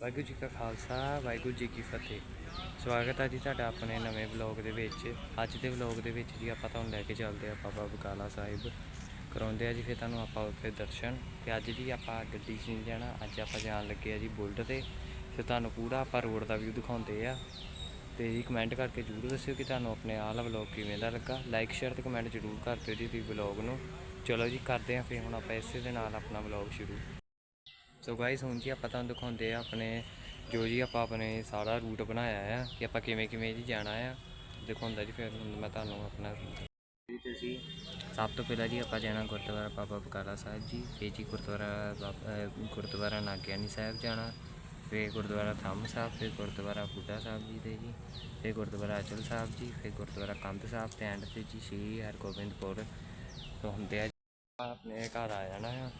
ਵਾਹਿਗੁਰੂ ਜੀ ਕਾ ਖਾਲਸਾ, ਵਾਹਿਗੁਰੂ ਜੀ ਕੀ ਫਤਿਹ। ਸਵਾਗਤ ਹੈ ਜੀ ਤੁਹਾਡਾ ਆਪਣੇ ਨਵੇਂ ਵਲੌਗ ਦੇ ਵਿੱਚ। ਅੱਜ ਦੇ ਵਲੌਗ ਦੇ ਵਿੱਚ ਜੀ ਆਪਾਂ ਤੁਹਾਨੂੰ ਲੈ ਕੇ ਚੱਲਦੇ ਆ ਬਾਬਾ ਬਕਾਲਾ ਸਾਹਿਬ। ਕਰਾਉਂਦੇ ਆ ਜੀ ਫਿਰ ਤੁਹਾਨੂੰ ਆਪਾਂ ਉੱਥੇ ਦਰਸ਼ਨ। ਤੇ ਅੱਜ ਜੀ ਆਪਾਂ ਗੱਡੀ 'ਚ ਨਹੀਂ ਜਾਣਾ, ਅੱਜ ਆਪਾਂ ਜਾਣ ਲੱਗੇ ਆ ਜੀ ਬੁਲਟ ਤੇ। ਫਿਰ ਤੁਹਾਨੂੰ ਪੂਰਾ ਆਪਾਂ ਰੋਡ ਦਾ ਵਿਊ ਦਿਖਾਉਂਦੇ ਆ। ਤੇ ਜੀ ਕਮੈਂਟ ਕਰਕੇ ਜਰੂਰ ਦੱਸਿਓ ਕਿ ਤੁਹਾਨੂੰ ਆਪਣੇ ਆਹ ਵਾਲਾ ਵਲੌਗ ਕਿਵੇਂ ਦਾ ਲੱਗਾ। ਲਾਈਕ ਸ਼ੇਅਰ ਤੇ ਕਮੈਂਟ ਜਰੂਰ ਕਰ ਦਿਓ ਜੀ ਤੁਸੀਂ ਵਲੌਗ ਨੂੰ। ਚਲੋ ਜੀ, ਕਰਦੇ ਆ ਫਿਰ ਹੁਣ ਆਪਾਂ ਇਸੇ ਦੇ ਨਾਲ ਆਪਣਾ ਵਲੌਗ ਸ਼ੁਰੂ। ਸੋ ਗਾਇਸ ਹੁਣ ਜੀ ਆਪਾਂ ਤੁਹਾਨੂੰ ਦਿਖਾਉਂਦੇ ਆ ਆਪਣੇ, ਜੋ ਜੀ ਆਪਾਂ ਆਪਣੇ ਸਾਰਾ ਰੂਟ ਬਣਾਇਆ ਆ, ਕਿ ਆਪਾਂ ਕਿਵੇਂ ਕਿਵੇਂ ਜੀ ਜਾਣਾ ਆ। ਦਿਖਾਉਂਦਾ ਜੀ ਫਿਰ ਮੈਂ ਤੁਹਾਨੂੰ ਆਪਣਾ ਜੀ ਤੁਸੀਂ ਸਭ ਤੋਂ ਪਹਿਲਾਂ ਜੀ ਆਪਾਂ ਜਾਣਾ ਗੁਰਦੁਆਰਾ ਬਾਬਾ ਬਕਾਲਾ ਸਾਹਿਬ ਜੀ। ਫਿਰ ਜੀ ਗੁਰਦੁਆਰਾ ਬਾਬ- ਗੁਰਦੁਆਰਾ ਨਾਗਿਆਨੀ ਸਾਹਿਬ ਜਾਣਾ, ਫਿਰ ਗੁਰਦੁਆਰਾ ਥੰਮ ਸਾਹਿਬ, ਫਿਰ ਗੁਰਦੁਆਰਾ ਬੁੱਢਾ ਸਾਹਿਬ ਜੀ ਦੇ ਜੀ, ਫਿਰ ਗੁਰਦੁਆਰਾ ਅਚਲ ਸਾਹਿਬ ਜੀ, ਫਿਰ ਗੁਰਦੁਆਰਾ ਕੰਧ ਸਾਹਿਬ ਤੇ ਐਂਡ ਤੇ ਜੀ ਸ਼੍ਰੀ ਹਰਗੋਬਿੰਦਪੁਰ ਤੋਂ ਹੁੰਦੇ ਆ ਆਪਣੇ ਘਰ ਆ ਜਾਣਾ ਆ।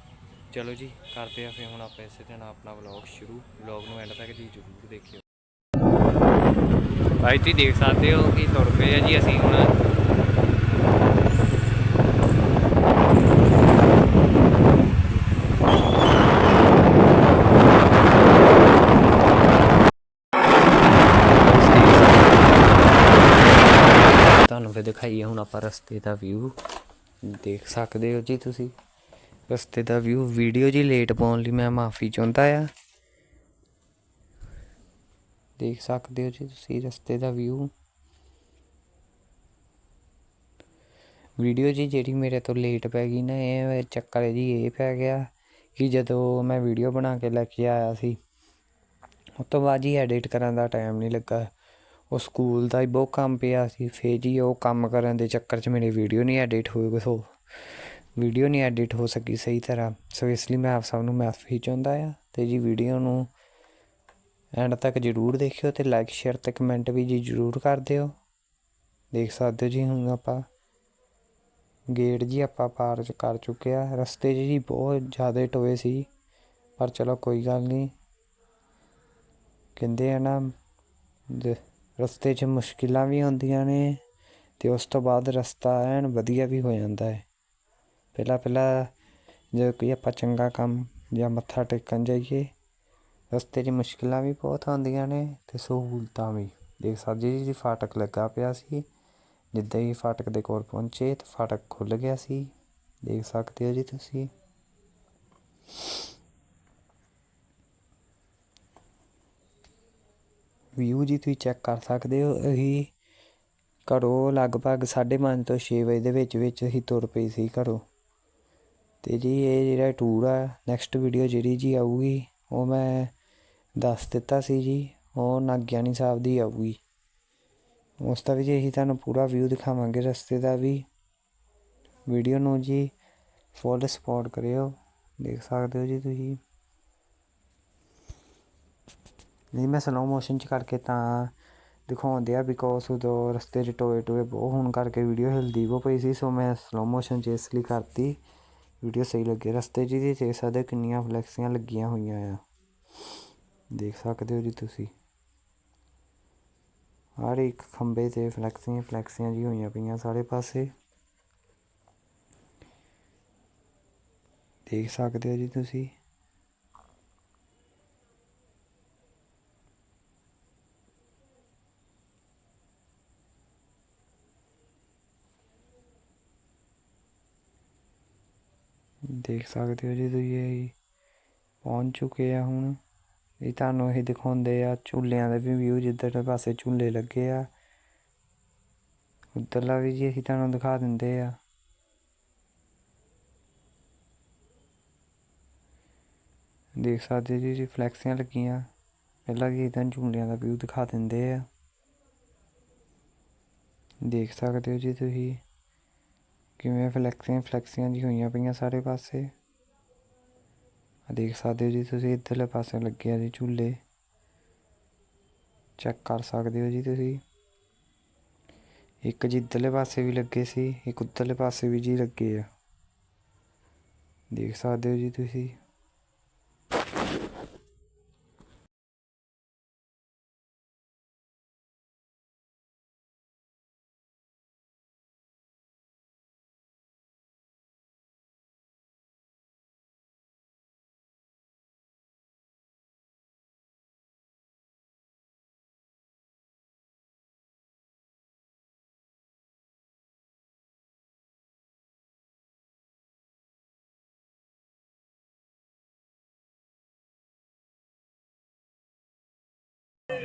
ਚਲੋ ਜੀ, ਕਰਦੇ ਆ ਫਿਰ ਹੁਣ ਆਪਾਂ ਇਸੇ ਦਿਨ ਆਪਣਾ ਵਲੌਗ ਸ਼ੁਰੂ। ਵਲੌਗ ਨੂੰ ਐਂਡ ਤੱਕ ਜੀ ਜ਼ਰੂਰ ਦੇਖਿਓ। ਭਾਈ, ਤੁਸੀਂ ਦੇਖ ਸਕਦੇ ਹੋ ਕਿ ਤੁਰ ਪਏ ਆ ਜੀ ਅਸੀਂ ਹੁਣ। ਤੁਹਾਨੂੰ ਫਿਰ ਦਿਖਾਈਏ ਹੁਣ ਆਪਾਂ ਰਸਤੇ ਦਾ ਵਿਊ ਦੇਖ ਸਕਦੇ ਹੋ ਜੀ ਤੁਸੀਂ। ਰਸਤੇ ਦਾ ਵਿਊ ਵੀਡੀਓ ਜੀ ਲੇਟ ਪਾਉਣ ਲਈ ਮੈਂ ਮਾਫੀ ਚਾਹੁੰਦਾ ਆ। ਦੇਖ ਸਕਦੇ ਹੋ ਜੀ ਤੁਸੀਂ ਰਸਤੇ ਦਾ ਵਿਊ ਵੀਡੀਓ ਜੀ ਜਿਹੜੀ ਮੇਰੇ ਤੋਂ ਲੇਟ ਪੈ ਗਈ ਨਾ, ਇਹ ਚੱਕਰ ਜੀ ਇਹ ਪੈ ਗਿਆ ਕਿ ਜਦੋਂ ਮੈਂ ਵੀਡੀਓ ਬਣਾ ਕੇ ਲੈ ਕੇ ਆਇਆ ਸੀ, ਉਸ ਤੋਂ ਬਾਅਦ ਜੀ ਐਡਿਟ ਕਰਨ ਦਾ ਟਾਈਮ ਨਹੀਂ ਲੱਗਾ। ਉਹ ਸਕੂਲ ਦਾ ਹੀ ਬਹੁਤ ਕੰਮ ਪਿਆ ਸੀ, ਫੇਰ ਜੀ ਉਹ ਕੰਮ ਕਰਨ ਦੇ ਚੱਕਰ 'ਚ ਮੇਰੀ ਵੀਡੀਓ ਨਹੀਂ ਐਡਿਟ ਹੋਈ ਸੋ ਵੀਡੀਓ ਨਹੀਂ ਐਡਿਟ ਹੋ ਸਕੀ ਸਹੀ ਤਰ੍ਹਾਂ। ਸੋ ਇਸ ਲਈ ਮੈਂ ਆਪ ਸਭ ਨੂੰ ਮਾਫੀ ਚਾਹੁੰਦਾ ਆ। ਤੇ ਜੀ ਵੀਡੀਓ ਨੂੰ ਐਂਡ ਤੱਕ ਜਰੂਰ ਦੇਖਿਓ ਤੇ ਲਾਈਕ ਸ਼ੇਅਰ ਤੇ ਕਮੈਂਟ ਵੀ ਜੀ ਜਰੂਰ ਕਰ ਦਿਓ। ਦੇਖ ਸਕਦੇ ਹੋ ਜੀ ਹੁਣ ਆਪਾਂ। ਗੇਟ ਜੀ ਆਪਾਂ ਪਾਰ ਚ ਕਰ ਚੁੱਕੇ ਆ। ਰਸਤੇ 'ਚ ਜੀ ਬਹੁਤ ਜ਼ਿਆਦਾ ਟੋਏ ਸੀ, ਪਰ ਚਲੋ ਕੋਈ ਗੱਲ ਨਹੀਂ। ਕਹਿੰਦੇ ਆ ਨਾ ਰਸਤੇ 'ਚ ਮੁਸ਼ਕਿਲਾਂ ਵੀ ਹੁੰਦੀਆਂ ਨੇ ਤੇ ਉਸ ਤੋਂ ਬਾਅਦ ਰਸਤਾ ਐਨ ਵਧੀਆ ਵੀ ਹੋ ਜਾਂਦਾ ਹੈ। ਪਹਿਲਾਂ ਪਹਿਲਾਂ ਜਦੋਂ ਕੋਈ ਆਪਾਂ ਚੰਗਾ ਕੰਮ ਜਾਂ ਮੱਥਾ ਟੇਕਣ ਜਾਈਏ, ਰਸਤੇ 'ਚ ਮੁਸ਼ਕਿਲਾਂ ਵੀ ਬਹੁਤ ਆਉਂਦੀਆਂ ਨੇ ਅਤੇ ਸਹੂਲਤਾਂ ਵੀ। ਦੇਖ ਸਕਦੇ ਜੀ ਫਾਟਕ ਲੱਗਾ ਪਿਆ ਸੀ, ਜਿੱਦਾਂ ਹੀ ਫਾਟਕ ਦੇ ਕੋਲ ਪਹੁੰਚੇ ਤਾਂ ਫਾਟਕ ਖੁੱਲ੍ਹ ਗਿਆ ਸੀ। ਦੇਖ ਸਕਦੇ ਹੋ ਜੀ ਤੁਸੀਂ। ਵਿਊ ਜੀ ਤੁਸੀਂ ਚੈੱਕ ਕਰ ਸਕਦੇ ਹੋ, ਅਸੀਂ ਘਰੋਂ ਲਗਭਗ 5:30 ਤੋਂ 6 ਵਜੇ ਦੇ ਵਿੱਚ ਵਿੱਚ ਅਸੀਂ ਤੁਰ ਪਈ ਸੀ ਘਰੋਂ। ਅਤੇ ਜੀ ਇਹ ਜਿਹੜਾ ਟੂਰ ਆ ਨੈਕਸਟ ਵੀਡੀਓ ਜਿਹੜੀ ਜੀ ਆਊਗੀ, ਉਹ ਮੈਂ ਦੱਸ ਦਿੱਤਾ ਸੀ ਜੀ, ਉਹ ਨਾਗਿਆਨੀ ਸਾਹਿਬ ਦੀ ਆਊਗੀ। ਉਸ ਦਾ ਵੀ ਜੀ ਅਸੀਂ ਤੁਹਾਨੂੰ ਪੂਰਾ ਵਿਊ ਦਿਖਾਵਾਂਗੇ ਰਸਤੇ ਦਾ ਵੀ। ਵੀਡੀਓ ਨੂੰ ਜੀ ਫੁੱਲ ਸਪੋਰਟ ਕਰਿਓ, ਦੇਖ ਸਕਦੇ ਹੋ ਜੀ ਤੁਸੀਂ। ਨਹੀਂ, ਮੈਂ ਸਲੋ ਮੋਸ਼ਨ ਚ ਕਰਕੇ ਤਾਂ ਦਿਖਾਉਂਦੇ ਆ ਬਿਕੋਜ਼ ਉਦੋਂ ਰਸਤੇ 'ਚ ਟੋਏ ਟੋਏ ਬਹੁਤ ਹੋਣ ਕਰਕੇ ਵੀਡੀਓ ਹਿਲਦੀ ਬਹੁਤ ਪਈ ਸੀ ਸੋ ਮੈਂ ਸਲੋ ਮੋਸ਼ਨ 'ਚ ਇਸ ਲਈ ਕਰਤੀ। ਵੀਡੀਓ ਸਹੀ ਲੱਗੇ। ਰਸਤੇ 'ਚ ਜੀ ਦੇਖ ਸਕਦੇ ਹੋ ਕਿੰਨੀਆਂ ਫਲੈਕਸੀਆਂ ਲੱਗੀਆਂ ਹੋਈਆਂ ਆ। ਦੇਖ ਸਕਦੇ ਹੋ ਜੀ ਤੁਸੀਂ। ਹਰ ਇੱਕ ਖੰਬੇ ਤੇ ਫਲੈਕਸੀਆਂ ਫਲੈਕਸੀਆਂ ਜੀ ਹੋਈਆਂ ਪਈਆਂ ਸਾਰੇ ਪਾਸੇ। ਦੇਖ ਸਕਦੇ ਹੋ ਜੀ ਤੁਸੀਂ। ਦੇਖ ਸਕਦੇ ਹੋ ਜੀ ਤੁਸੀਂ ਇਹ ਪਹੁੰਚ ਚੁੱਕੇ ਆ ਹੁਣ। ਇਹ ਤੁਹਾਨੂੰ ਇਹ ਦਿਖਾਉਂਦੇ ਆ ਝੂਲਿਆਂ ਦਾ ਵੀ ਵਿਊ ਜਿੱਧਰ ਪਾਸੇ ਝੂਲੇ ਲੱਗੇ ਆ। ਉੱਧਰਲਾ ਵੀ ਜੀ ਅਸੀਂ ਤੁਹਾਨੂੰ ਦਿਖਾ ਦਿੰਦੇ ਆ। ਦੇਖ ਸਕਦੇ ਜੀ ਜੀ ਫਲੈਕਸੀਆਂ ਲੱਗੀਆਂ। ਪਹਿਲਾਂ ਵੀ ਇਦਾਂ ਝੂਲਿਆਂ ਦਾ ਵਿਊ ਦਿਖਾ ਦਿੰਦੇ ਆ। ਦੇਖ ਸਕਦੇ ਹੋ ਜੀ ਤੁਸੀਂ। ਕਿਵੇਂ ਫਲੈਕਸੀਆਂ ਫਲੈਕਸੀਆਂ ਜੀ ਹੋਈਆਂ ਪਈਆਂ ਸਾਰੇ ਪਾਸੇ। ਦੇਖ ਸਕਦੇ ਹੋ ਜੀ ਤੁਸੀਂ, ਇੱਧਰਲੇ ਪਾਸੇ ਲੱਗੇ ਆ ਜੀ ਝੂਲੇ। ਚੈੱਕ ਕਰ ਸਕਦੇ ਹੋ ਜੀ ਤੁਸੀਂ। ਇੱਕ ਜੀ ਇੱਧਰਲੇ ਪਾਸੇ ਵੀ ਲੱਗੇ ਸੀ, ਇੱਕ ਉੱਧਰਲੇ ਪਾਸੇ ਵੀ ਜੀ ਲੱਗੇ ਆ। ਦੇਖ ਸਕਦੇ ਹੋ ਜੀ ਤੁਸੀਂ।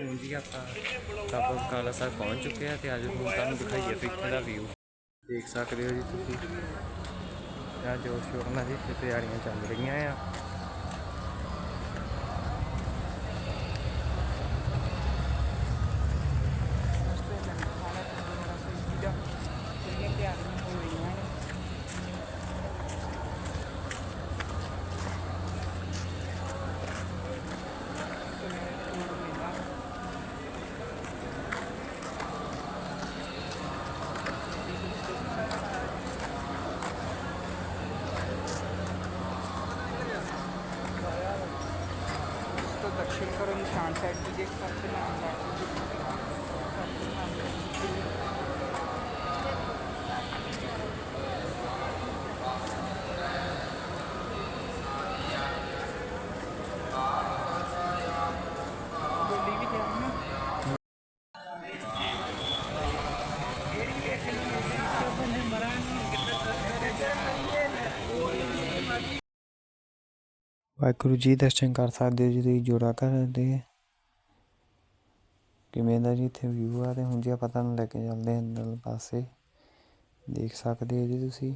ਹੁਣ ਜੀ ਆਪਾਂ। ਬਾਬਾ ਬਕਾਲਾ ਸਾਹਿਬ ਪਹੁੰਚ ਚੁੱਕੇ ਆ ਤੇ ਅੱਜ ਹੁਣ ਤੁਹਾਨੂੰ ਦਿਖਾਈਏ ਫਿਰ ਇੱਥੇ ਦਾ ਵਿਊ ਦੇਖ ਸਕਦੇ ਹੋ ਜੀ ਤੁਸੀਂ। ਆ ਜੋ ਸ਼ੋਰ ਨਾਲ ਜੀ ਤਿਆਰੀਆਂ ਚੱਲ ਰਹੀਆਂ ਆ। واحرو جی درشن کر سکتے ہو جی تھی جوڑا کرتے ہیں ਕਿਵੇਂ ਦਾ ਜੀ ਇੱਥੇ ਵਿਊ ਆ ਤੇ ਹੁਣ ਜੀ ਆਪਾਂ ਤੁਹਾਨੂੰ ਲੈ ਕੇ ਚੱਲਦੇ ਹਾਂ ਅੰਦਰਲੇ ਪਾਸੇ, ਦੇਖ ਸਕਦੇ ਹੋ ਜੀ ਤੁਸੀਂ।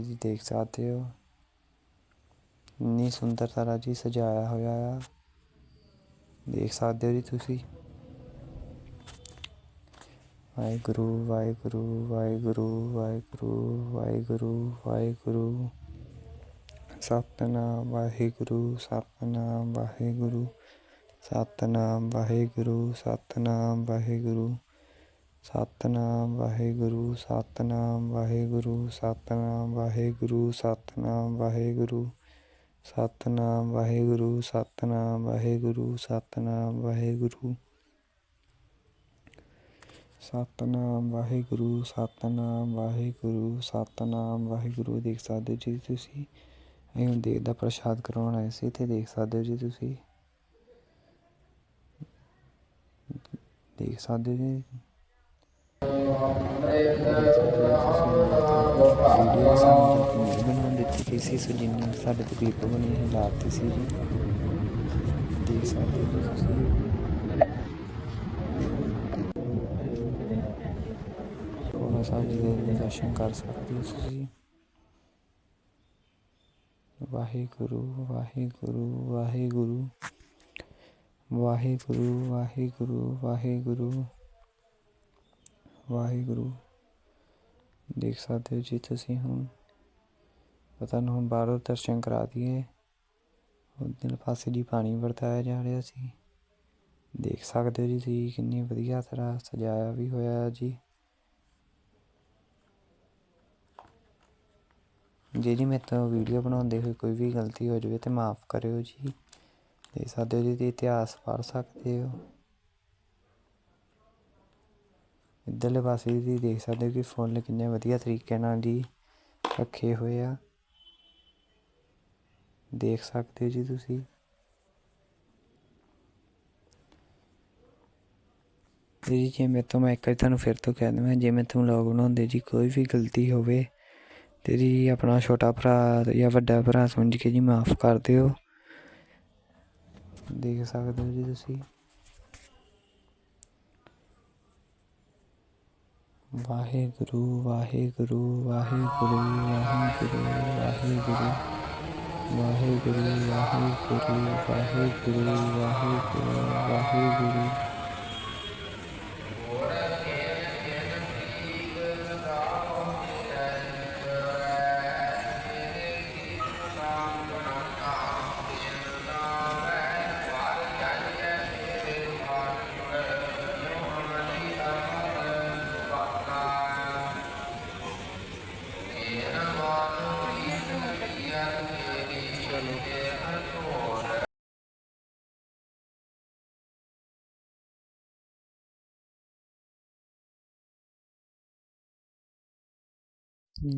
ਜੀ, ਦੇਖ ਸਕਦੇ ਹੋ। ਇੰਨੀ ਸੁੰਦਰ ਤਰ੍ਹਾਂ ਜੀ ਸਜਾਇਆ ਹੋਇਆ ਆ। ਦੇਖ ਸਕਦੇ ਹੋ ਜੀ ਤੁਸੀਂ। ਵਾਹਿਗੁਰੂ ਵਾਹਿਗੁਰੂ ਵਾਹਿਗੁਰੂ ਵਾਹਿਗੁਰੂ ਵਾਹਿਗੁਰੂ ਵਾਹਿਗੁਰੂ। ਸਤਨਾਮ ਵਾਹਿਗੁਰੂ ਸਤਨਾਮ ਵਾਹਿਗੁਰੂ। ਸਤਨਾਮ ਵਾਹਿਗੁਰੂ ਸਤਨਾਮ ਵਾਹਿਗੁਰੂ ਸਤਨਾਮ ਵਾਹਿਗੁਰੂ ਸਤਨਾਮ ਵਾਹਿਗੁਰੂ ਸਤਨਾਮ ਵਾਹਿਗੁਰੂ ਸਤਨਾਮ ਵਾਹਿਗੁਰੂ ਸਤਨਾਮ ਵਾਹਿਗੁਰੂ ਸਤਨਾਮ ਵਾਹਿਗੁਰੂ ਸਤਨਾਮ ਵਾਹਿਗੁਰੂ ਸਤਨਾਮ ਵਾਹਿਗੁਰੂ ਸਤਨਾਮ ਵਾਹਿਗੁਰੂ ਸਤਨਾਮ ਵਾਹਿਗੁਰੂ ਦੇਖ ਸਕਦੇ ਹੋ ਜੀ ਤੁਸੀਂ ਇਹ ਹੁਣ ਦੇਗ ਦਾ ਪ੍ਰਸ਼ਾਦ ਕਰਵਾਉਣ ਆਏ ਸੀ ਤੇ ਦੇਖ ਸਕਦੇ ਹੋ ਜੀ ਤੁਸੀਂ ਦੇਖ ਸਕਦੇ ਜੀ। ਵੀਡੀਓ ਸਾਨੂੰ ਨਹੀਂ ਬਣਾਉਣ ਦਿੱਤੀ ਗਈ ਸੀ ਸੋ ਜਿੰਨੀ ਸਾਡੇ ਤੋਂ ਕਲਿੱਪ ਬਣੀ ਹੈ ਲਾਤੀ ਸੀ ਜੀ ਦੇਖ ਸਕਦੇ ਜੀ ਤੁਸੀਂ ਕੋਲਾ ਸਾਹਿਬ ਜੀ ਦੇ ਦਰਸ਼ਨ ਕਰ ਸਕਦੇ ਹੋ ਤੁਸੀਂ ਵਾਹਿਗੁਰੂ ਵਾਹਿਗੁਰੂ ਵਾਹਿਗੁਰੂ। ਵਾਹਿਗੁਰੂ ਵਾਹਿਗੁਰੂ ਵਾਹਿਗੁਰੂ ਵਾਹਿਗੁਰੂ। ਦੇਖ ਸਕਦੇ ਹੋ ਜੀ ਤੁਸੀਂ ਹੁਣ। ਪਤਾ ਨੂੰ ਬਾਹਰੋਂ ਦਰਸ਼ਨ ਕਰਾ ਦਈਏ। ਉਧਰ ਪਾਸੇ ਜੀ ਪਾਣੀ ਵਰਤਾਇਆ ਜਾ ਰਿਹਾ ਸੀ। ਦੇਖ ਸਕਦੇ ਹੋ ਜੀ ਤੁਸੀਂ ਕਿੰਨੀ ਵਧੀਆ ਤਰ੍ਹਾਂ ਸਜਾਇਆ ਵੀ ਹੋਇਆ ਹੈ ਜੀ। ਜਿਹੜੀ ਮੇਰੇ ਤੋਂ ਵੀਡੀਓ ਬਣਾਉਂਦੇ ਹੋਏ ਕੋਈ ਵੀ ਗਲਤੀ ਹੋ ਜਾਵੇ ਤੇ ਮਾਫ ਕਰਿਓ ਜੀ। ਦੇਖ ਸਕਦੇ ਹੋ ਜੀ ਇਤਿਹਾਸ ਪੜ੍ਹ ਸਕਦੇ ਹੋ। ਇੱਧਰਲੇ ਪਾਸੇ ਵੀ ਤੁਸੀਂ ਦੇਖ ਸਕਦੇ ਹੋ ਕਿ ਫੁੱਲ ਕਿੰਨੇ ਵਧੀਆ ਤਰੀਕੇ ਨਾਲ ਜੀ ਰੱਖੇ ਹੋਏ ਆ। ਦੇਖ ਸਕਦੇ ਹੋ ਜੀ ਤੁਸੀਂ। ਤੇ ਜੀ ਜੇ ਮੇਰੇ ਤੋਂ ਮੈਂ ਇੱਕ ਵਾਰੀ ਤੁਹਾਨੂੰ ਫਿਰ ਤੋਂ ਕਹਿ ਦਵਾਂ, ਜੇ ਮੈਂ ਤੁਹਾਨੂੰ ਲੋਗ ਬਣਾਉਂਦੇ ਜੀ ਕੋਈ ਵੀ ਗਲਤੀ ਹੋਵੇ ਤੇ ਜੀ ਆਪਣਾ ਛੋਟਾ ਭਰਾ ਜਾਂ ਵੱਡਾ ਭਰਾ ਸਮਝ ਕੇ ਜੀ ਮਾਫ ਕਰ ਦਿਓ। ਦੇਖ ਸਕਦੇ ਹੋ ਜੀ ਤੁਸੀਂ ਵਾਹਿਗੁਰੂ ਵਾਹਿਗੁਰੂ ਵਾਹਿਗੁਰੂ ਵਾਹਿਗੁਰੂ ਵਾਹਿਗੁਰੂ ਵਾਹਿਗੁਰੂ ਵਾਹਿਗੁਰੂ ਵਾਹਿਗੁਰੂ ਵਾਹਿਗੁਰੂ ਵਾਹਿਗੁਰੂ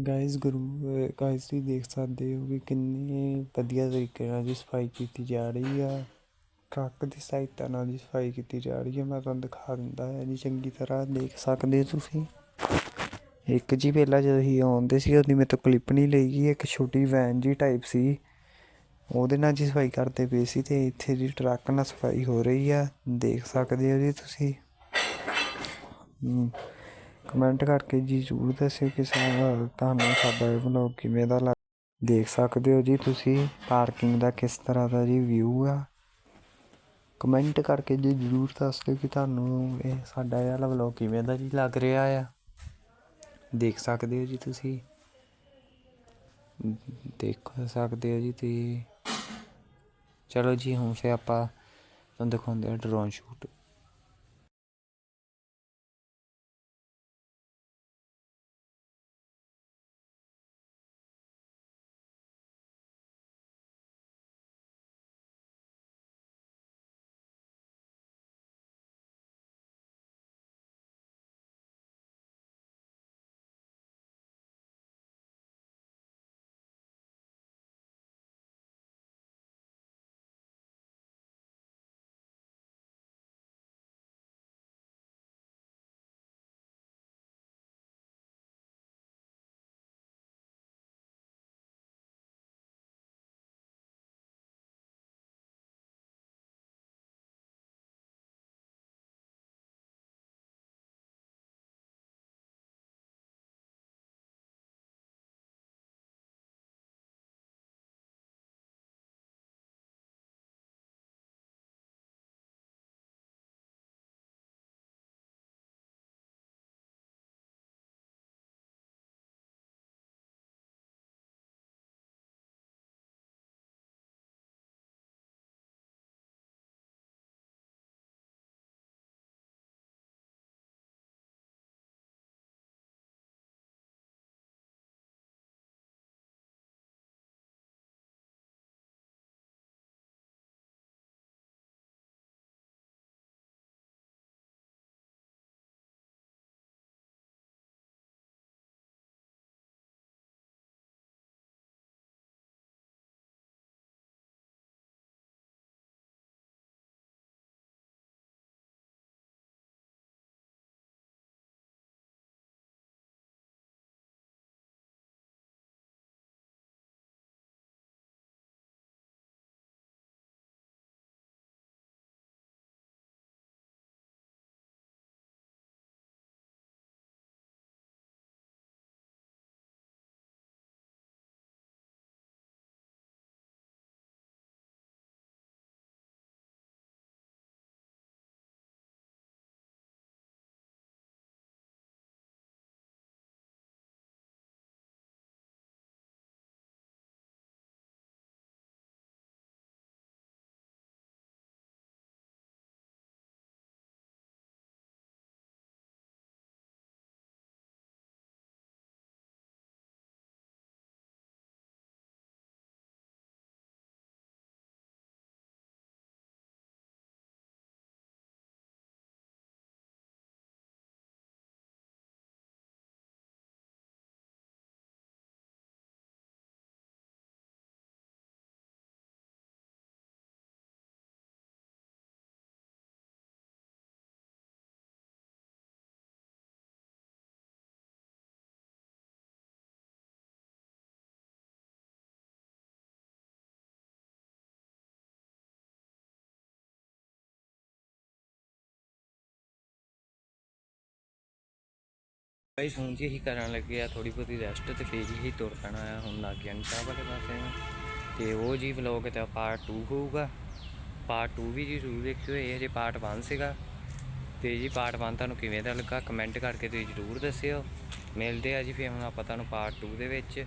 ਗਾਇਸ ਗੁਰੂ ਗਾਇਜ਼ ਤੁਸੀਂ ਦੇਖ ਸਕਦੇ ਹੋ ਕਿ ਕਿੰਨੇ ਵਧੀਆ ਤਰੀਕੇ ਨਾਲ ਜੀ ਸਫ਼ਾਈ ਕੀਤੀ ਜਾ ਰਹੀ ਆ। ਟਰੱਕ ਦੀ ਸਹਾਇਤਾ ਨਾਲ ਜੀ ਸਫ਼ਾਈ ਕੀਤੀ ਜਾ ਰਹੀ ਹੈ ਮੈਂ ਤੁਹਾਨੂੰ ਦਿਖਾ ਦਿੰਦਾ ਹੈ ਜੀ, ਚੰਗੀ ਤਰ੍ਹਾਂ ਦੇਖ ਸਕਦੇ ਹੋ ਤੁਸੀਂ। ਇੱਕ ਜੀ ਪਹਿਲਾਂ ਜਦੋਂ ਅਸੀਂ ਆਉਂਦੇ ਸੀ, ਉਹਦੀ ਮੇਰੇ ਤੋਂ ਕਲਿੱਪ ਨਹੀਂ ਲਈ ਗਈ, ਇੱਕ ਛੋਟੀ ਵੈਨ ਜੀ ਟਾਈਪ ਸੀ। ਉਹਦੇ ਨਾਲ ਜੀ ਸਫ਼ਾਈ ਕਰਦੇ ਪਏ ਸੀ ਤੇ ਇੱਥੇ ਜੀ ਟਰੱਕ ਨਾਲ ਸਫ਼ਾਈ ਹੋ ਰਹੀ ਆ। ਦੇਖ ਸਕਦੇ ਹੋ ਜੀ ਤੁਸੀਂ। ਕਮੈਂਟ ਕਰਕੇ ਜੀ ਜ਼ਰੂਰ ਦੱਸਿਓ ਕਿ ਸਾ- ਤੁਹਾਨੂੰ ਸਾਡਾ ਇਹ ਵਲੌਗ ਕਿਵੇਂ ਦਾ ਲੱਗ, ਦੇਖ ਸਕਦੇ ਹੋ ਜੀ ਤੁਸੀਂ ਪਾਰਕਿੰਗ ਦਾ ਕਿਸ ਤਰ੍ਹਾਂ ਦਾ ਜੀ ਵਿਊ ਆ। ਕਮੈਂਟ ਕਰਕੇ ਜੀ ਜ਼ਰੂਰ ਦੱਸ ਦਿਓ ਕਿ ਤੁਹਾਨੂੰ ਇਹ ਸਾਡਾ ਇਹ ਵਾਲਾ ਵਲੌਗ ਕਿਵੇਂ ਦਾ ਜੀ ਲੱਗ ਰਿਹਾ ਆ। ਦੇਖ ਸਕਦੇ ਹੋ ਜੀ ਤੁਸੀਂ। ਦੇਖ ਸਕਦੇ ਹੋ ਜੀ ਤੁਸੀਂ। ਚਲੋ ਜੀ ਹੁਣ ਫੇ ਆਪਾਂ ਤੁਹਾਨੂੰ ਦਿਖਾਉਂਦੇ ਆ ਡਰੋਨ ਸ਼ੂਟ ਗਾਈਸ ਹੁਣ ਜੀ ਅਸੀਂ ਕਰਨ ਲੱਗੇ ਆ ਥੋੜੀ ਬਹੁਤੀ ਰੈਸਟ ਤੇ ਫੇਰ ਹੀ ਤੁਰ ਪੈਣਾ ਆ, ਹੁਣ ਲੱਗ ਗਿਆ ਚਾਹ ਵਾਲੇ ਪਾਸੇ ਨੂੰ। ਤੇ ਉਹ ਜੀ ਵਲੌਗ ਤੇ ਪਾਰਟ 2 ਹੋਊਗਾ। ਪਾਰਟ 2 ਵੀ ਜੀ ਜ਼ਰੂਰ ਦੇਖਿਓ ਇਹ ਜੇ ਪਾਰਟ 1 ਸੀਗਾ। ਤੇ ਜੀ ਪਾਰਟ 1 ਤੁਹਾਨੂੰ ਕਿਵੇਂ ਦਾ ਲੱਗਾ ਕਮੈਂਟ ਕਰਕੇ ਤੁਸੀਂ ਜ਼ਰੂਰ ਦੱਸਿਓ। ਮਿਲਦੇ ਆ ਜੀ ਫੇਰ ਹੁਣ ਆਪਾਂ ਤੁਹਾਨੂੰ ਪਾਰਟ 2 ਦੇ ਵਿੱਚ।